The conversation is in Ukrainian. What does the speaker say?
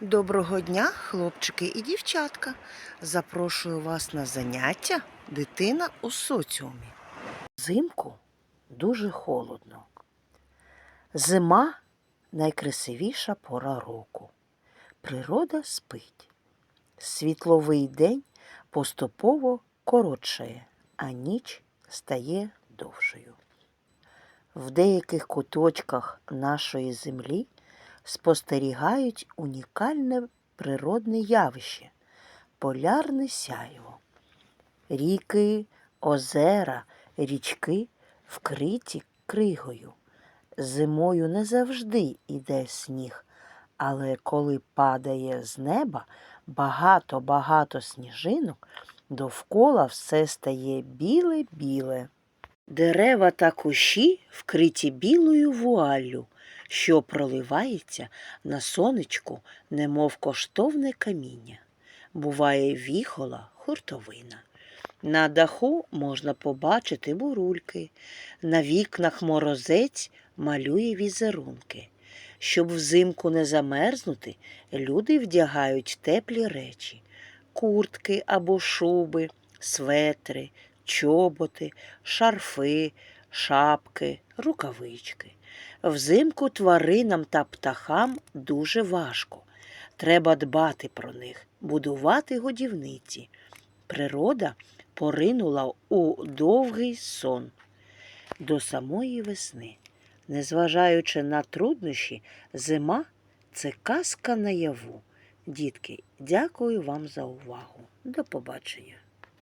Доброго дня, хлопчики і дівчатка. Запрошую вас на заняття Дитина у соціумі. Взимку дуже холодно. Зима найкрасивіша пора року. Природа спить. Світловий день поступово коротшає, а ніч стає довшою. В деяких куточках нашої землі спостерігають унікальне природне явище полярне сяйво. Ріки, озера, річки вкриті кригою. Зимою не завжди йде сніг, але коли падає з неба багато-багато сніжинок, довкола все стає біле-біле. Дерева та кущі вкриті білою вуаллю, що проливається на сонечку, немов коштовне каміння. Буває віхола, хуртовина. На даху можна побачити бурульки, на вікнах морозець малює візерунки. Щоб взимку не замерзнути, люди вдягають теплі речі куртки або шуби, светри, чоботи, шарфи, шапки, рукавички. Взимку тваринам та птахам дуже важко. Треба дбати про них, будувати годівниці. Природа поринула у довгий сон до самої весни. Незважаючи на труднощі, зима це казка наяву. Дітки, дякую вам за увагу. До побачення.